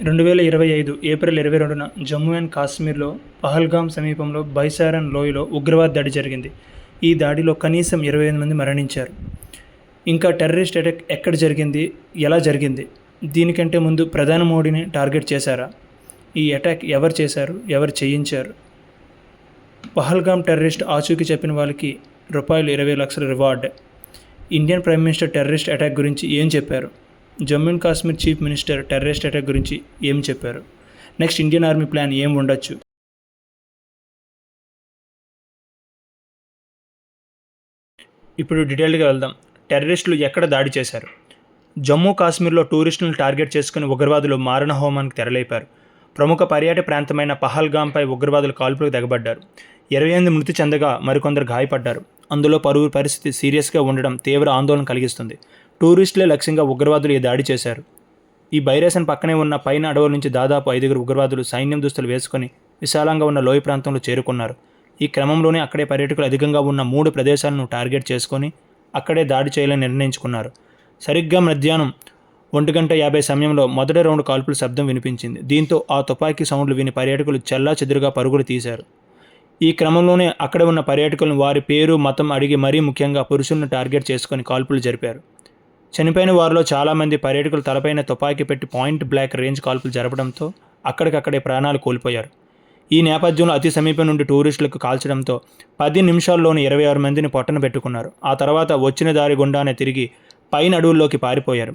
రెండు వేల ఇరవై ఐదు ఏప్రిల్ ఇరవై రెండున జమ్మూ అండ్ కాశ్మీర్లో పహల్గామ్ సమీపంలో బైసారన్ లోయలో ఉగ్రవాద దాడి జరిగింది. ఈ దాడిలో కనీసం ఇరవై ఐదు మంది మరణించారు. ఇంకా టెర్రరిస్ట్ అటాక్ ఎక్కడ జరిగింది? ఎలా జరిగింది? దీనికంటే ముందు ప్రధాని మోడీని టార్గెట్ చేశారా? ఈ అటాక్ ఎవరు చేశారు? ఎవరు చేయించారు? పహల్గామ్ టెర్రరిస్ట్ ఆచూకీ చెప్పిన వాళ్ళకి రూపాయలు ఇరవై లక్షల reward. Indian prime minister terrorist attack గురించి ఏం చెప్పారు? Jammu and Kashmir chief minister terrorist attack గురించి ఏం చెప్పారు? నెక్స్ట్ ఇండియన్ ఆర్మీ ప్లాన్ ఏం ఉండొచ్చు? ఇప్పుడు డీటెయిల్డ్గా వెళ్దాం. టెర్రరిస్టులు ఎక్కడ దాడి చేశారు? జమ్మూ కాశ్మీర్లో టూరిస్టులను టార్గెట్ చేసుకుని ఉగ్రవాదులు మారణ హోమానికి తెరలేపారు. ప్రముఖ పర్యాటక ప్రాంతమైన పహల్గాంపై ఉగ్రవాదులు కాల్పులకు తెగబడ్డారు. ఇరవై ఎనిమిది మృతి చెందగా మరికొందరు గాయపడ్డారు. అందులో పరువు పరిస్థితి సీరియస్గా ఉండడం తీవ్ర ఆందోళన కలిగిస్తుంది. టూరిస్టులే లక్ష్యంగా ఉగ్రవాదులు ఈ దాడి చేశారు. ఈ బైరేసన్ పక్కనే ఉన్న పైన అడవుల నుంచి దాదాపు ఐదుగురు ఉగ్రవాదులు సైన్యం దుస్తులు వేసుకుని విశాలంగా ఉన్న లోయ ప్రాంతంలో చేరుకున్నారు. ఈ క్రమంలోనే అక్కడే పర్యాటకులు అధికంగా ఉన్న మూడు ప్రదేశాలను టార్గెట్ చేసుకొని అక్కడే దాడి చేయాలని నిర్ణయించుకున్నారు. సరిగ్గా మధ్యాహ్నం ఒంటి గంట యాభై సమయంలో మొదటి రౌండ్ కాల్పుల శబ్దం వినిపించింది. దీంతో ఆ తుపాకీ సౌండ్లు విని పర్యాటకులు చల్లా చెదురుగా పరుగులు తీశారు. ఈ క్రమంలోనే అక్కడ ఉన్న పర్యాటకులను వారి పేరు మతం అడిగి మరీ ముఖ్యంగా పురుషులను టార్గెట్ చేసుకొని కాల్పులు జరిపారు. చనిపోయిన వారిలో చాలామంది పర్యాటకులు తలపైన తుపాకీ పెట్టి పాయింట్ బ్లాక్ రేంజ్ కాల్పులు జరపడంతో అక్కడికక్కడే ప్రాణాలు కోల్పోయారు. ఈ నేపథ్యంలో అతి సమీపం నుండి టూరిస్టులకు కాల్చడంతో పది నిమిషాల్లోనే ఇరవై ఆరు మందిని పొట్టన పెట్టుకున్నారు. ఆ తర్వాత వచ్చిన దారి గుండానే తిరిగి పైన అడవుల్లోకి పారిపోయారు.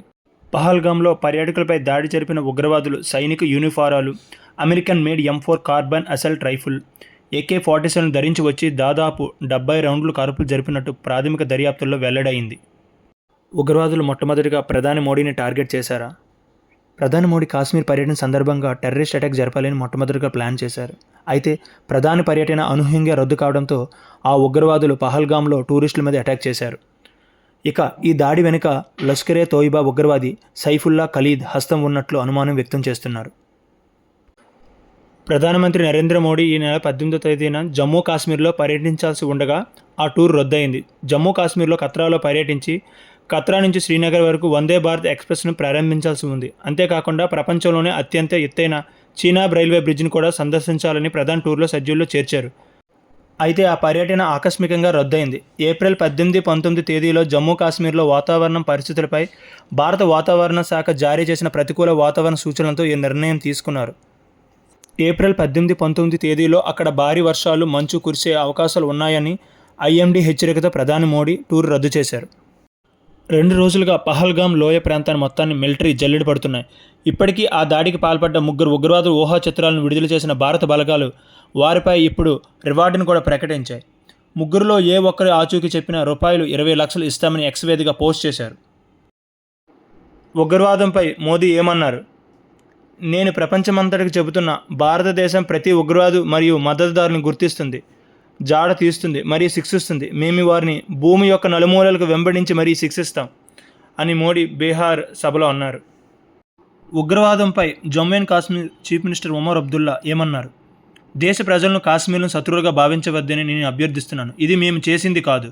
పహల్గాంలో పర్యాటకులపై దాడి జరిపిన ఉగ్రవాదులు సైనిక యూనిఫారాలు American made M four carbine assault rifle AK forty seven ధరించి వచ్చి దాదాపు డెబ్బై రౌండ్లు కారుపులు జరిపినట్టు ప్రాథమిక దర్యాప్తుల్లో వెల్లడైంది. ఉగ్రవాదులు మొట్టమొదటిగా ప్రధాని మోడీని టార్గెట్ చేశారా? ప్రధాని మోడీ కాశ్మీర్ పర్యటన సందర్భంగా టెర్రరిస్ట్ అటాక్ జరపాలని మొట్టమొదటిగా ప్లాన్ చేశారు. అయితే ప్రధాని పర్యటన అనూహ్యంగా రద్దు కావడంతో ఆ ఉగ్రవాదులు పహల్గామ్లో టూరిస్టుల మీద అటాక్ చేశారు. ఇక ఈ దాడి వెనుక లష్కరే తోయిబా ఉగ్రవాది సైఫుల్లా ఖలీద్ హస్తం ఉన్నట్లు అనుమానం వ్యక్తం చేస్తున్నారు. ప్రధానమంత్రి నరేంద్ర మోడీ ఈ నెల పద్దెనిమిదో తేదీన జమ్మూ కాశ్మీర్లో పర్యటించాల్సి ఉండగా ఆ టూర్ రద్దయింది. జమ్మూ కాశ్మీర్లో కత్రాలో పర్యటించి కత్రా నుంచి శ్రీనగర్ వరకు వందే భారత్ ఎక్స్ప్రెస్ను ప్రారంభించాల్సి ఉంది. అంతేకాకుండా ప్రపంచంలోనే అత్యంత ఎత్తైన చీనాబ్ రైల్వే బ్రిడ్జ్ను కూడా సందర్శించాలని ప్రధాన టూర్లో షెడ్యూల్లో చేర్చారు. అయితే ఆ పర్యటన ఆకస్మికంగా రద్దయింది. ఏప్రిల్ పద్దెనిమిది పంతొమ్మిది తేదీలో జమ్మూ కాశ్మీర్లో వాతావరణం పరిస్థితులపై భారత వాతావరణ శాఖ జారీ చేసిన ప్రతికూల వాతావరణ సూచనలతో ఈ నిర్ణయం తీసుకున్నారు. ఏప్రిల్ పద్దెనిమిది పంతొమ్మిది తేదీలో అక్కడ భారీ వర్షాలు మంచు కురిసే అవకాశాలు ఉన్నాయని ఐఎండీ హెచ్చరికతో ప్రధాని మోడీ టూర్ రద్దు చేశారు. రెండు రోజులుగా పహల్గాం లోయ ప్రాంతాన్ని మొత్తాన్ని మిలిటరీ జల్లెడ పడుతున్నాయి. ఇప్పటికీ ఆ దాడికి పాల్పడ్డ ముగ్గురు ఉగ్రవాదుల ఊహా చిత్రాలను విడుదల చేసిన భారత బలగాలు వారిపై ఇప్పుడు రివార్డును కూడా ప్రకటించాయి. ముగ్గురులో ఏ ఒక్కరి ఆచూకీ చెప్పినా రూపాయలు ఇరవై లక్షలు ఇస్తామని ఎక్స్వేదిగా పోస్ట్ చేశారు. ఉగ్రవాదంపై మోదీ ఏమన్నారు? నేను ప్రపంచమంతటికి చెబుతున్న భారతదేశం ప్రతి ఉగ్రవాదు మరియు మద్దతుదారుని గుర్తిస్తుంది. జాడ తీస్తుంది మరీ శిక్షిస్తుంది. మేము వారిని భూమి యొక్క నలుమూలలకు వెంబడించి మరీ శిక్షిస్తాం అని మోడీ బీహార్ సభలో అన్నారు. ఉగ్రవాదంపై Jammu and Kashmir chief minister Omar Abdullah ఏమన్నారు? దేశ ప్రజలను కాశ్మీర్ను శత్రువులుగా భావించవద్దని నేను అభ్యర్థిస్తున్నాను. ఇది మేము చేసింది కాదు.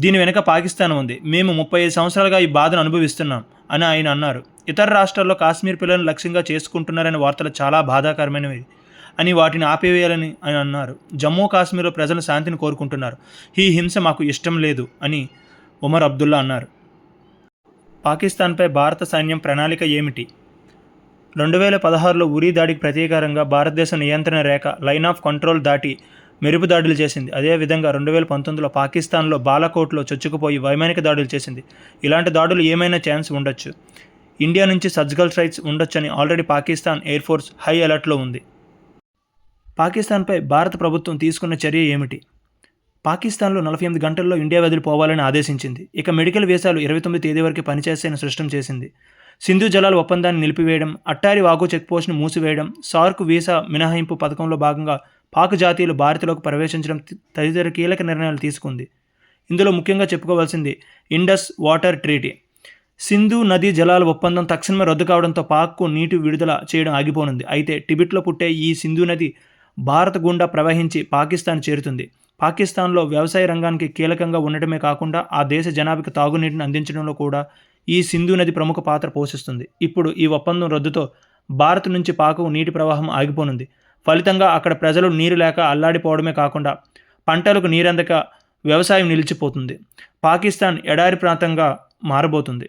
దీని వెనుక పాకిస్తాన్ ఉంది. మేము ముప్పై ఐదు సంవత్సరాలుగా ఈ బాధను అనుభవిస్తున్నాం అని ఆయన అన్నారు. ఇతర రాష్ట్రాల్లో కాశ్మీర్ పిల్లలను లక్ష్యంగా చేసుకుంటున్నారనే వార్తలు చాలా బాధాకరమైనవి. అని వాటిని ఆపివేయాలని అని అన్నారు. జమ్మూ కాశ్మీర్లో ప్రజలు శాంతిని కోరుకుంటున్నారు. ఈ హింస మాకు ఇష్టం లేదు అని ఉమర్ అబ్దుల్లా అన్నారు. పాకిస్తాన్పై భారత సైన్యం ప్రణాళిక ఏమిటి? రెండు వేల పదహారులో ఉరీ దాడికి ప్రతీకారంగా భారతదేశ నియంత్రణ రేఖ లైన్ ఆఫ్ కంట్రోల్ దాటి మెరుపు దాడులు చేసింది. అదేవిధంగా రెండు వేల పంతొమ్మిదిలో పాకిస్తాన్లో బాలాకోట్లో చొచ్చుకుపోయి వైమానిక దాడులు చేసింది. ఇలాంటి దాడులు ఏమైనా ఛాన్స్ ఉండొచ్చు. ఇండియా నుంచి సర్జికల్ స్ట్రైక్స్ ఉండొచ్చని already Pakistan air force high అలర్ట్లో ఉంది. పాకిస్తాన్పై భారత ప్రభుత్వం తీసుకున్న చర్య ఏమిటి? పాకిస్తాన్లో నలభై ఎనిమిది గంటల్లో ఇండియా వదిలిపోవాలని ఆదేశించింది. ఇక మెడికల్ వీసాలు ఇరవై తొమ్మిది తేదీ వరకు పనిచేసేని స్పష్టం చేసింది. సింధు జలాల ఒప్పందాన్ని నిలిపివేయడం అట్టారి వాగు చెక్పోస్ట్ను మూసివేయడం సార్క్ వీసా మినహాయింపు పథకంలో భాగంగా పాక్ జాతీయులు భారత్లోకి ప్రవేశించడం తదితర కీలక నిర్ణయాలు తీసుకుంది. ఇందులో ముఖ్యంగా చెప్పుకోవాల్సింది ఇండస్ వాటర్ ట్రీటీ. సింధు నదీ జలాల ఒప్పందం తక్షణమే రద్దు కావడంతో పాక్కు నీటి విడుదల చేయడం ఆగిపోనుంది. అయితే టిబెట్లో పుట్టే ఈ సింధు నది భారత్ గుండా ప్రవహించి పాకిస్తాన్ చేరుతుంది. పాకిస్తాన్లో వ్యవసాయ రంగానికి కీలకంగా ఉండటమే కాకుండా ఆ దేశ జనాభాకి తాగునీటిని అందించడంలో కూడా ఈ సింధు నది ప్రముఖ పాత్ర పోషిస్తుంది. ఇప్పుడు ఈ ఒప్పందం రద్దుతో భారత్ నుంచి పాకు నీటి ప్రవాహం ఆగిపోనుంది. ఫలితంగా అక్కడ ప్రజలు నీరు లేక అల్లాడిపోవడమే కాకుండా పంటలకు నీరందక వ్యవసాయం నిలిచిపోతుంది. పాకిస్తాన్ ఎడారి ప్రాంతంగా మారబోతుంది.